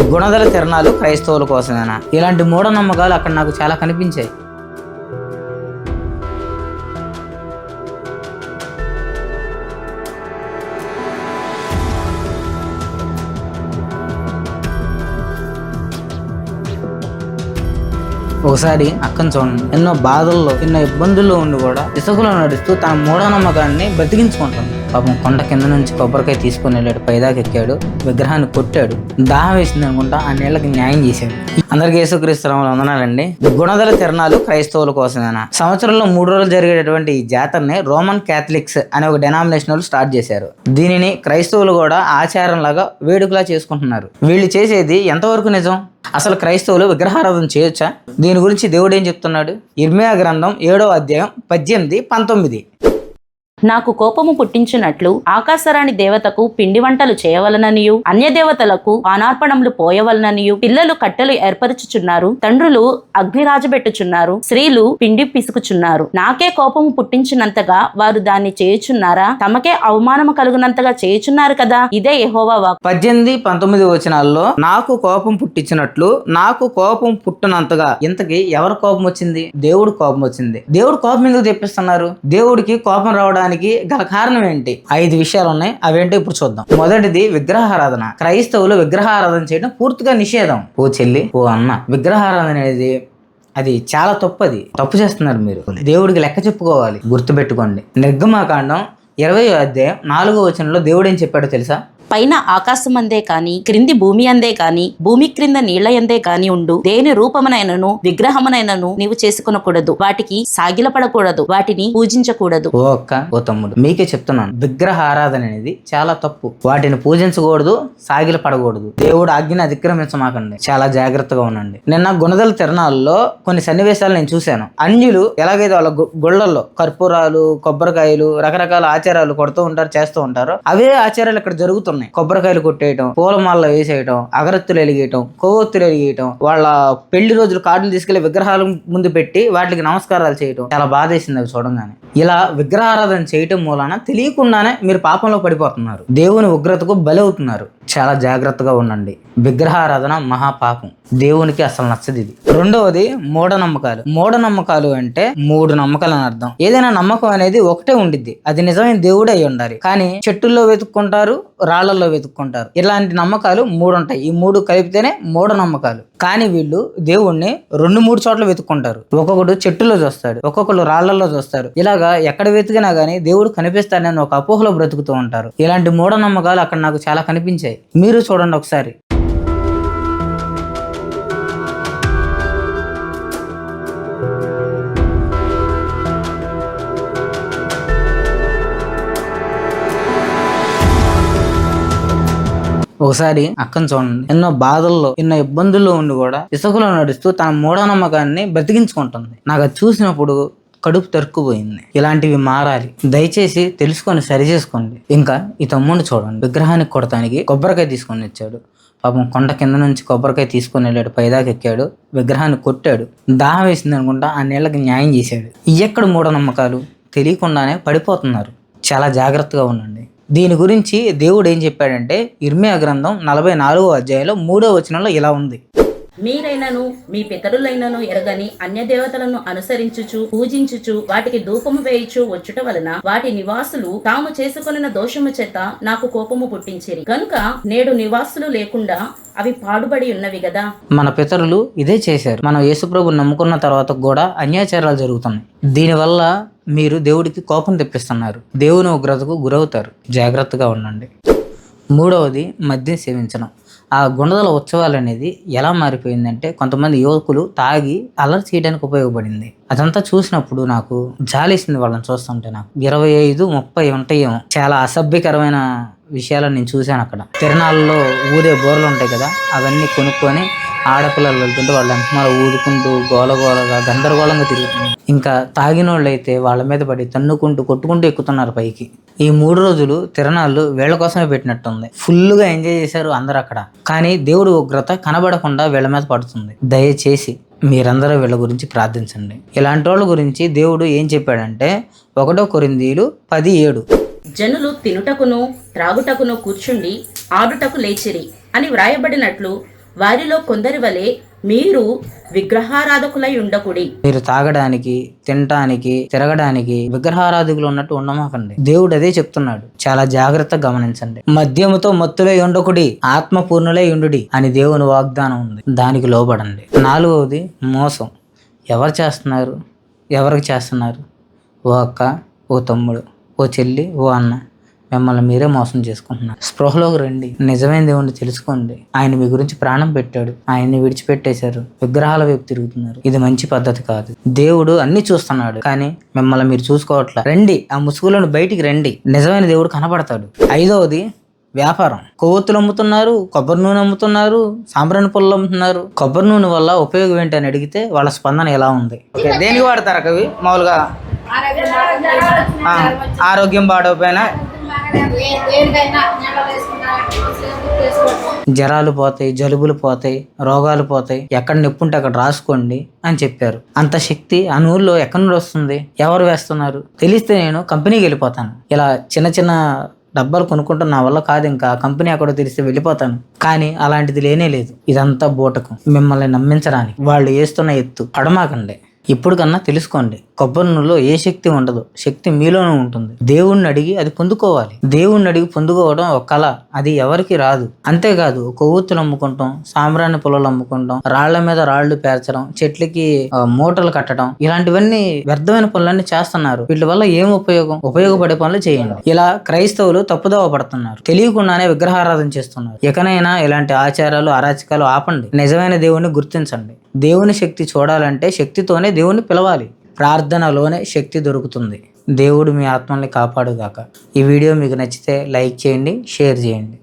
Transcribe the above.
గుణదల తిరణాలు క్రైస్తవుల కోసమేనా? ఇలాంటి మూఢనమ్మకాలు అక్కడ నాకు చాలా కనిపించాయి. ఒకసారి అక్కను చూడండి. ఎన్నో బాధల్లో ఎన్నో ఇబ్బందుల్లో ఉండి కూడా ఇసుకలో నడుస్తూ తన మూఢనమ్మకాన్ని బ్రతికించుకుంటుంది. పాపం కొండ కింద నుంచి కొబ్బరికాయ తీసుకుని వెళ్ళాడు పైదాకి ఎక్కాడు విగ్రహాన్ని కొట్టాడు. దాహం వేసింది అనుకుంటా ఆ నీళ్ళకి న్యాయం చేశాడు. అందరికీ యేసుక్రీస్తునామలు వందనాలండి. గుణదల తిరణాలు క్రైస్తవుల కోసమేనా? సంవత్సరంలో మూడు రోజులు జరిగేటటువంటి ఈ జాతరని రోమన్ క్యాథలిక్స్ అనే ఒక డెనామినేషన్ వాళ్ళు స్టార్ట్ చేశారు. దీనిని క్రైస్తవులు కూడా ఆచారంలాగా వేడుకలా చేసుకుంటున్నారు. వీళ్ళు చేసేది ఎంతవరకు నిజం? అసలు క్రైస్తవులు విగ్రహారాధన చేయొచ్చా? దీని గురించి దేవుడు ఏం చెప్తున్నాడు? ఇర్మియా గ్రంథం ఏడో అధ్యాయం పద్దెనిమిది పంతొమ్మిది. నాకు కోపము పుట్టించినట్లు ఆకాశరాణి దేవతకు పిండి వంటలు చేయవలననియు అన్య దేవతలకు పానార్పణములు పోయవలననియు పిల్లలు కట్టెలు ఏర్పరచుచున్నారు తండ్రులు అగ్నిరాజబెట్టుచున్నారు స్త్రీలు పిండి పిసుకుచున్నారు. నాకే కోపము పుట్టించినంతగా వారు దాన్ని చేయుచున్నారా? తమకే అవమానము కలుగునంతగా చేయుచున్నారు కదా? ఇదే ఎహోవా వాక్ పద్దెనిమిది పంతొమ్మిది వచనాల్లో నాకు కోపం పుట్టించినట్లు నాకు కోపం పుట్టినంతగా ఇంతకి ఎవరి కోపం వచ్చింది? దేవుడు కోపం వచ్చింది. దేవుడు కోపం ఎందుకు తెప్పిస్తున్నారు? దేవుడికి కోపం రావడానికి గల కారణం ఏంటి? ఐదు విషయాలు ఉన్నాయి. అవేంటో ఇప్పుడు చూద్దాం. మొదటిది విగ్రహారాధన. క్రైస్తవులు విగ్రహారాధన చేయడం పూర్తిగా నిషేధం. ఓ చెల్లి ఓ అన్న విగ్రహారాధన అనేది అది చాలా తప్పు అది తప్పు చేస్తున్నారు మీరు. దేవుడికి లెక్క చెప్పుకోవాలి. గుర్తుపెట్టుకోండి. నిర్గమాకాండం ఇరవై అధ్యాయం నాలుగో వచనంలో దేవుడు ఏం చెప్పాడో తెలుసా? పైన ఆకాశమందే కాని క్రింది భూమి అందే కాని భూమి క్రింద నీళ్ళ ఎందే కాని ఉండు. దేని రూపమునైనను విగ్రహమునైనను నీవు చేసుకునకూడదు. వాటికి సాగిలపడకూడదు. వాటిని పూజించకూడదు. ఓ అక్క ఓ తమ్ముడు. మీకే చెప్తున్నాను. విగ్రహ ఆరాధన అనేది చాలా తప్పు. వాటిని పూజించకూడదు సాగిల పడకూడదు దేవుడు ఆజ్ఞను అతిక్రమించమాకండి. చాలా జాగ్రత్తగా ఉండండి. నిన్న గుణదల తిరణాల్లో కొన్ని సన్నివేశాలు నేను చూశాను. అన్యులు ఎలాగైతే వాళ్ళ గు- గుళ్ళల్లో కర్పూరాలు కొబ్బరికాయలు రకరకాల ఆచారాలు కొడుతూ ఉంటారు చేస్తూ ఉంటారు అవే ఆచారాలు ఇక్కడ జరుగుతున్నాయి. కొబ్బరికాయలు కొట్టేయటం పూలమాల వేసేయటం అగరత్తులు వెలిగేయటం కొవ్వొత్తులు వెలిగేయటం వాళ్ళ పెళ్ళి రోజులు కార్డులు తీసుకెళ్ళి విగ్రహాల ముందు పెట్టి వాటికి నమస్కారాలు చేయటం. చాలా బాధేసింది అవి చూడంగానే. ఇలా విగ్రహారాధన చేయటం మూలాన తెలియకుండానే మీరు పాపంలో పడిపోతున్నారు. దేవుని ఉగ్రతకు బలవుతున్నారు. చాలా జాగ్రత్తగా ఉండండి. విగ్రహారాధన మహాపాపం. దేవునికి అసలు నచ్చదు ఇది. రెండవది మూఢనమ్మకాలు. మూఢనమ్మకాలు అంటే మూడు నమ్మకాలు అని అర్థం. ఏదైనా నమ్మకం అనేది ఒకటే ఉండిద్ది. అది నిజమైన దేవుడే అయి ఉండాలి. కానీ చెట్టుల్లో వెతుక్కుంటారు రాళ్ళలో వెతుక్కుంటారు. ఇలాంటి నమ్మకాలు మూడు ఉంటాయి ఈ మూడు కలిపితేనే మూఢనమ్మకాలు. కానీ వీళ్ళు దేవుణ్ణి రెండు మూడు చోట్ల వెతుక్కుంటారు. ఒక్కొక్కడు చెట్టులో చూస్తాడు ఒక్కొక్కడు రాళ్ళలో చూస్తారు. ఇలాగా ఎక్కడ వెతికినా గానీ దేవుడు కనిపిస్తాడని ఒక అపోహలో బ్రతుకుతూ ఉంటారు. ఇలాంటి మూఢనమ్మకాలు అక్కడ నాకు చాలా కనిపించాయి. మీరు చూడండి ఒకసారి. ఒకసారి అక్కను చూడండి. ఎన్నో బాధల్లో ఎన్నో ఇబ్బందుల్లో ఉండి కూడా ఇసుకలో నడుస్తూ తన మూఢనమ్మకాన్ని బ్రతికించుకుంటుంది. నాకు అది చూసినప్పుడు కడుపు తరుక్కుపోయింది. ఇలాంటివి మారాలి. దయచేసి తెలుసుకొని సరి చేసుకోండి. ఇంకా ఈ తమ్ముడిని చూడండి. విగ్రహానికి కొడటానికి కొబ్బరికాయ తీసుకొని వచ్చాడు. పాపం కొండ కింద నుంచి కొబ్బరికాయ తీసుకొని వెళ్ళాడు. పైదాకి ఎక్కాడు. విగ్రహాన్ని కొట్టాడు. దాహం వేసింది అనుకుంటా ఆ నీళ్ళకి న్యాయం చేశాడు. ఈ ఎక్కడ మూఢనమ్మకాలు తెలియకుండానే పడిపోతున్నారు. చాలా జాగ్రత్తగా ఉండండి. దీని గురించి దేవుడు ఏం చెప్పాడంటే ఇర్మియా గ్రంథం నలభై నాలుగో అధ్యాయంలో మూడో వచనంలో ఇలా ఉంది. మీరైనను మీ పితరులైనను ఎరగని అన్య దేవతలను అనుసరించుచు పూజించుచు వాటికి ధూపము వేయుచు వచ్చుట వలన వాటి నివాసులు తాము చేసుకొనిన దోషము చేత నాకు కోపము పుట్టించిరి. కనుక నేడు నివాసులు లేకుండా అవి పాడుబడి ఉన్నవి కదా మన పితరులు ఇదే చేశారు. మనం యేసుప్రభు నమ్ముకున్న తర్వాత కూడా అన్యాచారాలు జరుగుతున్నాయి. దీనివల్ల మీరు దేవుడికి కోపం తెప్పిస్తున్నారు. దేవుని ఉగ్రతకు గురవుతారు. జాగ్రత్తగా ఉండండి. మూడవది మద్యం సేవించడం. ఆ గుణదల ఉత్సవాలు అనేది ఎలా మారిపోయిందంటే కొంతమంది యువకులు తాగి అల్లరి చేయడానికి ఉపయోగపడింది. అదంతా చూసినప్పుడు నాకు జాలేసింది వాళ్ళని చూస్తుంటే నాకు. ఇరవై ఐదు ముప్పై ఉంటాయేమో. చాలా అసభ్యకరమైన విషయాలను నేను చూశాను అక్కడ. తిరణాల్లో ఊరే బోర్లు ఉంటాయి కదా అవన్నీ కొనుక్కొని ఆడపిల్లలు వెళ్తుంటే వాళ్ళు వెనకమాల ఊదుకుంటూ గోలగోలగా గందరగోళంగా తిరుగుతున్నారు ఇంకా తాగిన వాళ్ళైతే వాళ్ళ మీద పడి తన్నుకుంటూ కొట్టుకుంటూ ఎక్కుతున్నారు పైకి. ఈ మూడు రోజులు తిరణాలు వీళ్ళ కోసమే పెట్టినట్టుంది. ఫుల్గా ఎంజాయ్ చేశారు అందరు అక్కడ. కానీ దేవుడు ఉగ్రత కనబడకుండా వీళ్ళ మీద పడుతుంది. దయచేసి మీరందరూ వీళ్ళ గురించి ప్రార్థించండి. ఇలాంటి వాళ్ళ గురించి దేవుడు ఏం చెప్పాడంటే ఒకటో కొరిందీలు పది ఏడు జనులు తినుటకును త్రాగుటకును కూర్చుండి ఆడుటకు లేచిరి అని వ్రాయబడినట్లు వారిలో కొందరి వలె మీరు విగ్రహారాధకులై ఉండకుడి. మీరు తాగడానికి తినటానికి తిరగడానికి విగ్రహారాధకులు ఉన్నట్టు ఉండమాకండి. దేవుడు అదే చెప్తున్నాడు. చాలా జాగ్రత్తగా గమనించండి. మద్యముతో మత్తులై ఉండకుడి ఆత్మపూర్ణులై ఉండుడి అని దేవుని వాగ్దానం ఉంది. దానికి లోబడండి. నాలుగవది మోసం. ఎవరు చేస్తున్నారు? ఎవరికి చేస్తున్నారు? ఓ అక్క ఓ తమ్ముడు ఓ చెల్లి ఓ అన్న. మిమ్మల్ని మీరే మోసం చేసుకుంటున్నారు. స్పృహలోకి రండి. నిజమైన దేవుణ్ణి తెలుసుకోండి. ఆయన మీ గురించి ప్రాణం పెట్టాడు. ఆయన్ని విడిచిపెట్టేశారు. విగ్రహాల వైపు తిరుగుతున్నారు. ఇది మంచి పద్ధతి కాదు. దేవుడు అన్ని చూస్తున్నాడు. కానీ మిమ్మల్ని మీరు చూసుకోవట్లా. రండి. ఆ ముసుగులను బయటికి రండి. నిజమైన దేవుడు కనబడతాడు. ఐదవది వ్యాపారం. కొవ్వొత్తులు అమ్ముతున్నారు. కొబ్బరి నూనె అమ్ముతున్నారు. సాంబ్రాణి పుల్లలు అమ్ముతున్నారు. కొబ్బరి నూనె వల్ల ఉపయోగం ఏంటి అని అడిగితే వాళ్ళ స్పందన ఎలా ఉంది? దేనికి వాడతారు కవి? మామూలుగా? ఆరోగ్యం పాడకపోయినా జ్వరాలు పోతాయి జలుబులు పోతాయి రోగాలు పోతాయి. ఎక్కడ నిప్పుంటే అక్కడ రాసుకోండి అని చెప్పారు. అంత శక్తి ఆ నూరులో ఎక్కడి నుండి వస్తుంది? ఎవరు వేస్తున్నారు? తెలిస్తే నేను కంపెనీకి వెళ్ళిపోతాను. ఇలా చిన్న చిన్న డబ్బాలు కొనుక్కుంటే నా వల్ల కాదు ఇంకా. కంపెనీ అక్కడ తెలిస్తే వెళ్ళిపోతాను. కానీ అలాంటిది లేనే లేదు. ఇదంతా బూటకు. మిమ్మల్ని నమ్మించడానికి. వాళ్ళు వేస్తున్న ఎత్తు పడమాకండి ఇప్పుడు కన్నా తెలుసుకోండి కొబ్బరి నూనెలో ఏ శక్తి ఉండదు శక్తి మీలోనే ఉంటుంది. దేవుణ్ణి అడిగి అది పొందుకోవాలి. దేవుణ్ణి అడిగి పొందుకోవడం ఒక కళ అది ఎవరికి రాదు. అంతేకాదు కొవ్వొత్తులు అమ్ముకుంటాం సాంబ్రాణి పొలాలు అమ్ముకుంటాం రాళ్ళ మీద రాళ్ళు పేర్చడం చెట్లకి మూటలు కట్టడం ఇలాంటివన్నీ వ్యర్థమైన పనులన్నీ చేస్తున్నారు. వీటి వల్ల ఏం ఉపయోగం? ఉపయోగపడే పనులు చేయండి. ఇలా క్రైస్తవులు తప్పుదోవ పడుతున్నారు. తెలియకుండానే విగ్రహారాధన చేస్తున్నారు. ఎకనైనా ఇలాంటి ఆచారాలు అరాచకాలు ఆపండి. నిజమైన దేవుణ్ణి గుర్తించండి. దేవుని శక్తి చూడాలంటే శక్తితోనే దేవుని పిలవాలి. ప్రార్థనలోనే శక్తి దొరుకుతుంది. దేవుడు మీ ఆత్మల్ని కాపాడుగాక. ఈ వీడియో మీకు నచ్చితే లైక్ చేయండి షేర్ చేయండి.